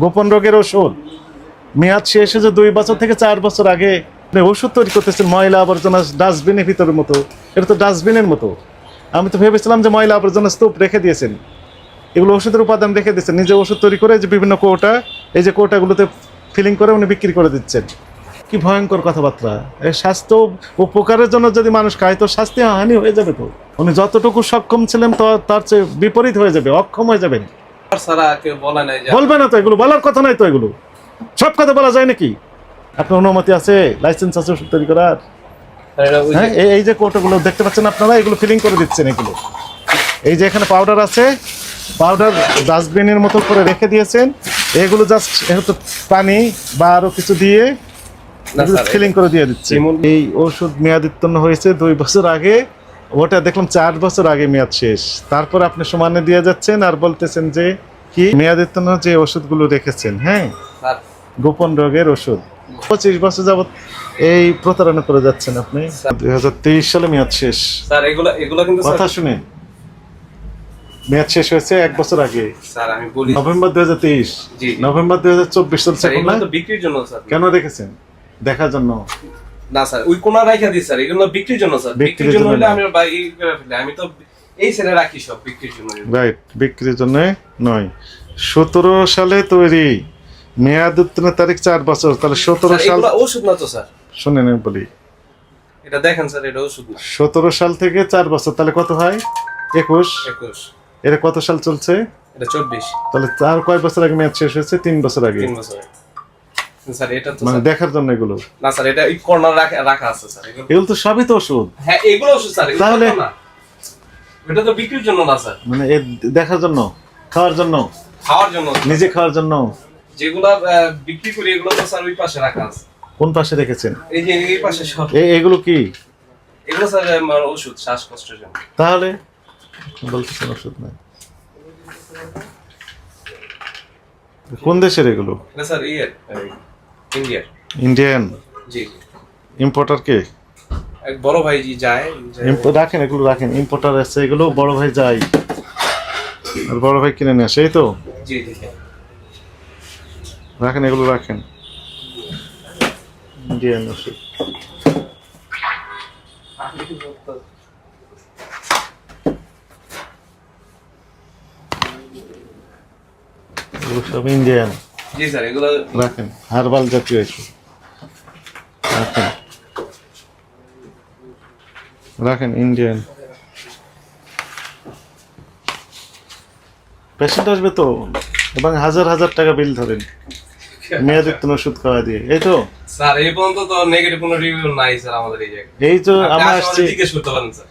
গোপন রোগের ওষুধ। মেয়াদ শেষে যে দুই বছর থেকে চার বছর আগে ওষুধ তৈরি করতেছেন, ময়লা আবর্জনা ডাস্টবিনের ভিতরের মতো। এটা তো ডাস্টবিনের মতো। আমি তো ভেবেছিলাম যে ময়লা আবর্জনা স্তূপ রেখে দিয়েছেন। এগুলো ওষুধের উপাদান রেখে দিয়েছেন। নিজে ওষুধ তৈরি করে যে বিভিন্ন কৌটা, এই যে কৌটাগুলোতে ফিলিং করে উনি বিক্রি করে দিচ্ছেন। কি ভয়ঙ্কর কথাবার্তা। স্বাস্থ্য উপকারের জন্য যদি মানুষ খায়, তো স্বাস্থ্য হানি হয়ে যাবে তো। উনি যতটুকু সক্ষম ছিলেন তার চেয়ে বিপরীত হয়ে যাবে, অক্ষম হয়ে যাবেন। বলবে না তো এগুলো বলার কথা নাই তো এগুলো। সব কথা বলা যায় নাকি? আপনার অনুমতি আছে লাইসেন্স আছে ওষুধ তৈরি করার? আর এটা ওই যে- হ্যাঁ এই- যে কৌটাগুলো দেখতে পাচ্ছেন আপনারা এগুলো ফিলিং করে দিচ্ছেন এগুলো। এই যে এখানে পাউডার আছে পাউডার ডাস্টবিনের মতো করে রেখে দিয়েছেন। এগুলো জাস্ট হয়তো পানি বা আরও কিছু দিয়ে ফিলিং করে দিয়ে দিচ্ছে। এই ওষুধ মেয়াদ উত্তীর্ণ হয়েছে দুই বছর আগে। ওটা দেখলাম চার বছর আগে মেয়াদ শেষ। তারপর আপনি সমানে দিয়ে যাচ্ছেন আর বলতেছেন যে কি? মেয়াদ উত্তীর্ণ যে ওষুধগুলো রেখেছেন হ্যাঁ? গোপন রোগের ওষুধ। পঁচিশ বছর যাবত এই প্রতারণা করে যাচ্ছেন আপনি। দুই হাজার তেইশ সালে মেয়াদ শেষ। স্যার এগুলো এগুলো কিন্তু কথা শুনে মেয়াদ শেষ হয়েছে এক বছর আগে। স্যার আমি বলি নভেম্বর দুই হাজার তেইশ। নভেম্বর দুই হাজার চব্বিশ চলছে বিক্রির জন্য কেন রেখেছেন? দেখার জন্য। না স্যার ওই কোনা রাখা দিই স্যার এগুলো বিক্রির জন্য স্যার। বিক্রির জন্য হলে আমি আমি তো এই ছেলে রাখি সব বিক্রির জন্য। রাইট বিক্রির জন্য নয়। সতেরো সালে তৈরি। মেয়াদ উত্তীর্ণের তারিখ চার বছর। তাহলে সতেরো সাল ওষুধ না তো স্যার? শুনে নেন বলি। এটা দেখেন স্যার এটা ওষুধ না। সতেরো সাল থেকে চার বছর। তাহলে কত হয়? একুশ। একুশ। এটা কত সাল চলছে? এটা চব্বিশ। তাহলে চার কয় বছর আগে মেয়াদ শেষ হয়েছে? তিন বছর আগে। তিন বছর স্যার এটা তো মানে দেখার জন্য এগুলো। না স্যার এটা এই কর্নার রাখা রাখা আছে স্যার এগুলো এগুলো তো সবই তো ওষুধ। হ্যাঁ এগুলো ওষুধ স্যার তাহলে- এটা তো বিক্রির জন্য না স্যার। মানে দেখার জন্য খাওয়ার জন্য খাওয়ার জন্য। নিজে খাওয়ার জন্য। যেগুলা বিক্রি করি এগুলো তো স্যার ওই পাশে রাখা আছে। কোন পাশে রেখেছেন? এই যে এই পাশে সব। এগুলো কি? এগুলো স্যার আমার ওষুধ শ্বাসকষ্টের জন্য। তাহলে বলতেছেন ওষুধ না কোন দেশের এগুলো? স্যার ইয়ে ইন্ডিয়ার ইন্ডিয়ান জি। ইম্পোর্টার কে? এক বড় ভাই জি যায়। রাখেন এগুলো রাখেন। ইম্পোর্টার আছে এগুলো বড় ভাই যাই আর বড় ভাই কিনে নিয়ে আসে এই তো? জি জি জি। রাখেন এগুলো রাখেন। ইন্ডিয়ান ওষুধ এগুলো সব ইন্ডিয়ান জি স্যার এগুলো রাখেন হারবাল জাতীয় ওষুধ রাখেন। রাখেন ইন্ডিয়ান পেশেন্ট আসবে তো এবং হাজার হাজার টাকা বিল ধরেন। মেয়াদুক্ত ওষুধ খাওয়া দিয়ে এই তো? স্যার এই পর্যন্ত তো নেগেটিভ কোনো রিভিউ নাই স্যার আমাদের এই এই তো আমরা আসছি। জিজ্ঞেস করতে পারেন স্যার।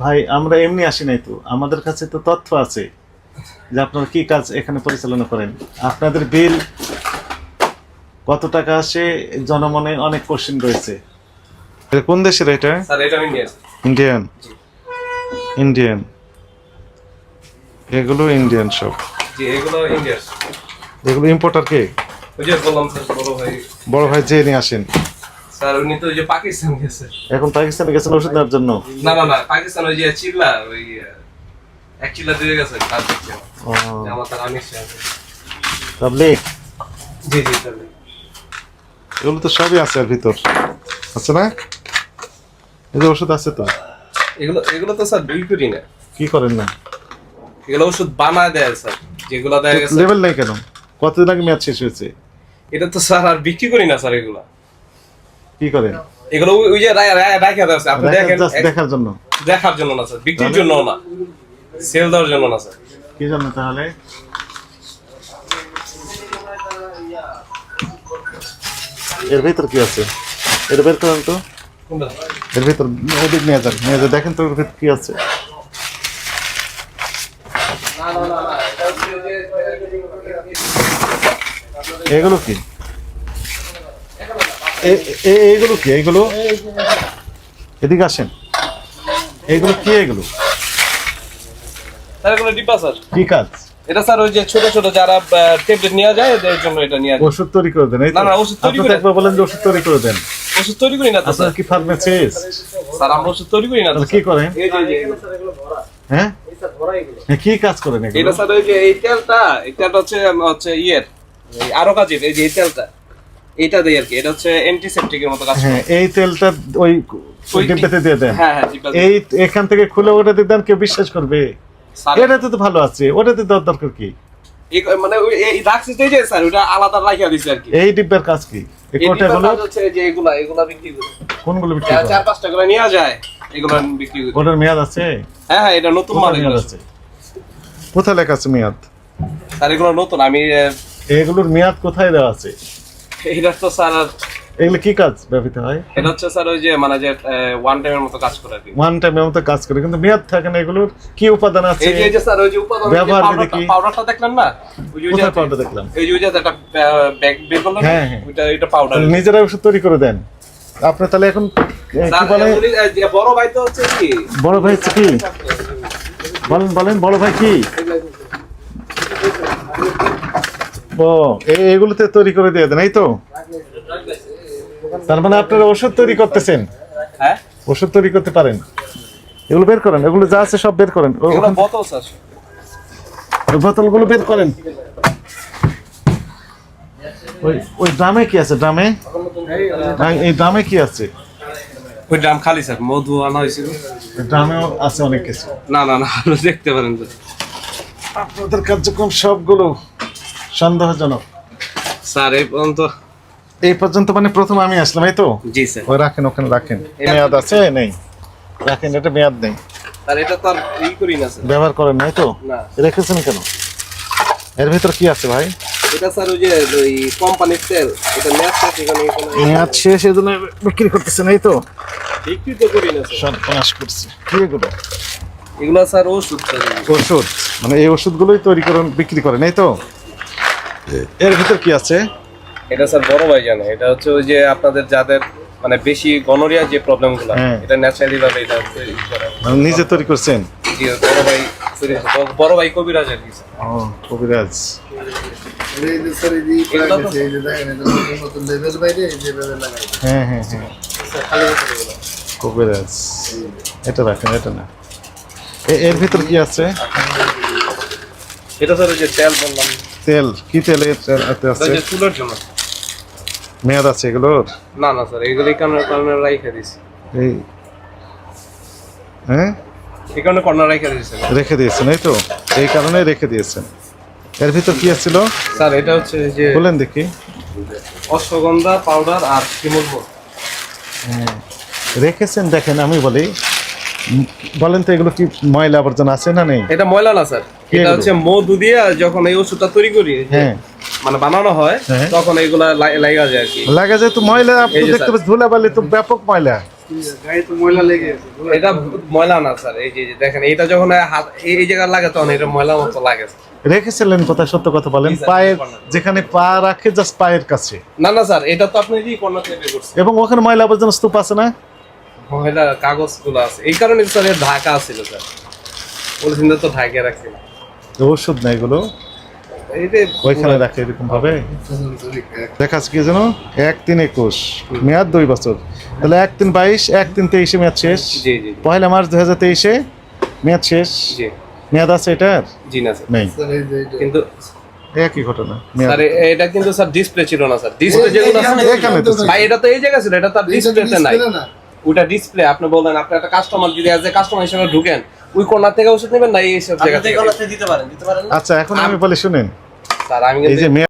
ভাই আমরা এমনি আসি নাই তো আমাদের কাছে তো তথ্য আছে। যে আপনারা কি কাজ এখানে পরিচালনা করেন? আপনাদের বিল কত টাকা আসে? জনমনে অনেক কোশ্চেন রয়েছে। কোন দেশের এটা? স্যার এটা ইন্ডিয়ান ইন্ডিয়ান এগুলো ইন্ডিয়ান সব। এগুলো ইম্পোর্টার কে? ওই যে বললাম স্যার বড় ভাই। বড় ভাই যে নিয়ে আসেন। স্যার উনি তো ওই যে পাকিস্তান গেছে। এখন পাকিস্তানে গেছেন ওষুধ নেওয়ার জন্য? না না না পাকিস্তান ওই যে চিল্লা ওই এক চিল্লা দিয়ে গেছে কাজ দিচ্ছে আমার তার আনিস আছে। জি জি স্যার এগুলো তো সবই আছে ভিতর। আছে না? ওষুধ আছে তো। এগুলো এগুলো তো স্যার বিল করি না। কি করেন না? এগুলো ওষুধ বানায় দেয় স্যার। যেগুলো দেয় গেছে লেভেল নাই কেন? কতদিন আগে মেয়াদ শেষ হয়েছে? এটা তো স্যার আর বিক্রি করি না স্যার এগুলো। কি করেন? এগুলো ওই- যে রাখা দেওয়া আছে। আপনি দেখেন দেখার জন্য। দেখার জন্য না স্যার। বিক্রির জন্য না। সেল দেওয়ার জন্য না স্যার। কি জন্য তাহলে? এর ভিতর কি আছে? এর বের করেন তো। এর ভিতর ওদিক নিয়ে যান নিয়ে যান। দেখেন তো এর ভিতর কি আছে। এগুলো কি? এ- এ- এইগুলো কি? এইগুলো এদিকে আসেন। এইগুলো কি এগুলো? স্যার এগুলো ডিব্বা স্যার। কি কাজ এটা স্যার ওই যে ছোট ছোট যারা ট্যাবলেট নেওয়া যায় এদের জন্য এটা নিয়ে যায়। ওষুধ তৈরি করে দেন? না, না, ওষুধ তৈরি করে- একবার বলেন যে ওষুধ তৈরি করে দেন। ওষুধ তৈরি করি না তো স্যার। কি ফার্মেসিস্ট স্যার আমরা ওষুধ তৈরি করি না তো কি করেন? এই যে- এই যে হ্যাঁ? হ্যাঁ, কি কাজ করেন এটা স্যার ওই যে এই তেলটা এই তেলটা হচ্ছে হচ্ছে ইয়ের আরও কাজে এই যে এই তেলটা। এইটা দেই আর কি এটা হচ্ছে অ্যান্টিসেপটিকের মতো কাজ করে। হ্যাঁ এই তেলটা ওই ওই ডিব্বাতে দিয়ে দেন। হ্যাঁ হ্যাঁ এই এখান থেকে খুলে ওটাতে দেন কেউ বিশ্বাস করবে? স্যার, এটাতে তো ভালো আছে ওটাতে দরকার কি? মানে এই রাখছি যে স্যার ওটা আলাদা রাখিয়া দিছে আর কি। এই ডিব্বার কাজ কি? কাজ হচ্ছে যে এগুলা এগুলা বিক্রি করে। কোনগুলো বিক্রি করে? চার পাঁচটা করে নেওয়া যায় এগুলো বিক্রি করে। ওটার মেয়াদ আছে? হ্যাঁ হ্যাঁ এটা নতুন মাল এগুলো আছে? কোথায় লেখা আছে মেয়াদ? স্যার এগুলো নতুন আমি এগুলোর মেয়াদ কোথায় দেওয়া আছে? এটা তো স্যার এগুলো কি কাজ ব্যবহৃত হয়? এটা হচ্ছে স্যার ওই যে মানে যে ওয়ান টাইমের মতো কাজ করে আর ওয়ান টাইমের মতো কাজ করে কিন্তু মেয়াদ থাকে না এগুলোর। কি উপাদান আছে? এই যে স্যার ওই যে উপাদান ব্যবহার বিধি কি? পাউডারটা দেখলেন না? ওই যে পাউডার দেখলাম? এই যে একটা ব্যাগ বের হ্যাঁ, হ্যাঁ। ওইটা এটা পাউডার নিজেরা ওষুধ তৈরি করে দেন। আপনি তাহলে এখন কি বলে? বড় ভাই তো হচ্ছে কি? বড় ভাই হচ্ছে কি? বলেন বলেন বড় ভাই কি? ও এগুলোতে তৈরি করে দিয়ে দেন এই তো? তার মানে আপনারা ওষুধ তৈরি করতেছেন? হ্যাঁ? ওষুধ তৈরি করতে পারেন? এগুলো বের করেন এগুলো যা আছে সব বের করেন। বোতলগুলো বের করেন। ওই ওই ড্রামে কি আছে ড্রামে এই ড্রামে কি আছে? ওই ড্রাম খালি স্যার মধু আনা হয়েছিল। ড্রামেও আছে অনেক কিছু। না না না আরও দেখতে পারেন আপনাদের কার্যক্রম সবগুলো সন্দেহজনক। স্যার এই পর্যন্ত এই পর্যন্ত মানে প্রথম আমি আসলাম এই তো? জি স্যার। ওই রাখেন ওখানে রাখেন। মেয়াদ আছে? নেই। রাখেন এটা মেয়াদ নেই। স্যার এটা তো আর ই করি না স্যার। ব্যবহার করেন নাই তো? না। রেখেছেন কেন? এর ভিতর কি আছে ভাই? এটা স্যার ওই যে ওই কোম্পানির তেল। এটা ম্যাচ আছে এখানে মেয়াদ শেষ এই জন্য বিক্রি করতেছেন এই তো? বিক্রি তো করি না স্যার। সর্বনাশ করছে। কি এগুলো? এগুলো স্যার ওষুধ স্যার। ওষুধ। মানে এই ওষুধগুলোই তৈরি করেন বিক্রি করেন এই তো? এর ভিতর কি আছে? এটা স্যার বড় ভাই জানে এটা হচ্ছে ওই যে আপনাদের যাদের মানে বেশি গনোরিয়া যে প্রবলেমগুলো হ্যাঁ। এটা ন্যাচারালি ভাবে এটা তৈরি করা মানে নিজে তৈরি করছেন? জি, বড় ভাই বড়- ভাই কবিরাজ আর কি স্যার। ও কবিরাজ। হ্যাঁ হ্যাঁ হ্যাঁ। স্যার, খালি কবিরাজ। এটা রাখেন এটা না। এর ভিতর কি আছে? এটা স্যার ওই যে তেল বললাম। তেল কি তেল এর তেল আছে চুলের জন্য। মেয়াদ আছে এগুলোর? না না স্যার এগুলো কারণে কারণে রাইখে দিছি এই হ্যাঁ? এই কারণে কর্নার রাইখে দিয়েছে রেখে দিয়েছেন এই তো। এই কারণে রেখে দিয়েছেন। এর ভিতর কি ছিল স্যার এটা হচ্ছে যে বলেন দেখি। অশ্বগন্ধা পাউডার আর শিমুল বোর্ড। রেখেছেন দেখেন আমি বলি। বলেন তো এগুলো কি ময়লা আবর্জনা আছে না নেই? এটা ময়লা না স্যার। এটা হচ্ছে মধু দিয়ে যখন এই ওষুধটা তৈরি করি হ্যাঁ। মানে বানানো হয় হ্যাঁ। তখন এইগুলা লাই- লাগা যায় আর কি। লাগা যায় তো ময়লা আপনি দেখতে। পাচ্ছেন ধুলাবালি তো ব্যাপক ময়লা। গায়ে তো ময়লা লেগে আছে। এটা ময়লা না স্যার এই যে যে দেখেন এটা যখন হাত এই এই জায়গায় লাগে তখন এটা ময়লা মতো লাগে রেখেছিলেন কোথায় সত্য কথা বলেন পায়ের যেখানে পা রাখে জাস্ট পায়ের কাছে। না না স্যার এটা তো আপনি এবং ওখানে ময়লা আবর্জনা স্তূপ আছে না? ময়লা কাগজগুলো আছে। এই কারণে স্যার এর ঢাকা ছিল স্যার। পলিথিন তো ঢাকিয়ে রাখছিল ওষুধ না এগুলো। ওইখানে রাখে এরকম ভাবে? দেখা কি যেন? এক তিন একুশ। মেয়াদ দুই বছর। তাহলে এক তিন বাইশ এক তিন তেইশে মেয়াদ শেষ। জি জি পয়লা মার্চ দুই হাজার তেইশে মেয়াদ শেষ। মেয়াদ আছে এটার? জি না স্যার। নেই। স্যার, এই যে এটা- কিন্তু একই ঘটনা স্যার এটা কিন্তু স্যার ডিসপ্লে ছিল না স্যার। ডিসপ্লে যেগুলো আছে এখানে তো ছিল। ভাই এটা তো এই জায়গা ছিল এটা তার ডিসপ্লেতে নাই। ওটা ডিসপ্লে আপনি বললেন আপনি একটা কাস্টমার যদি অ্যাজ এ কাস্টমার হিসেবে ঢুকেন ওই কর্নার থেকে ওষুধ নেবেন না এই সব জায়গা থেকে? আচ্ছা এখন আমি বলি শুনেন। স্যার আমি এই যে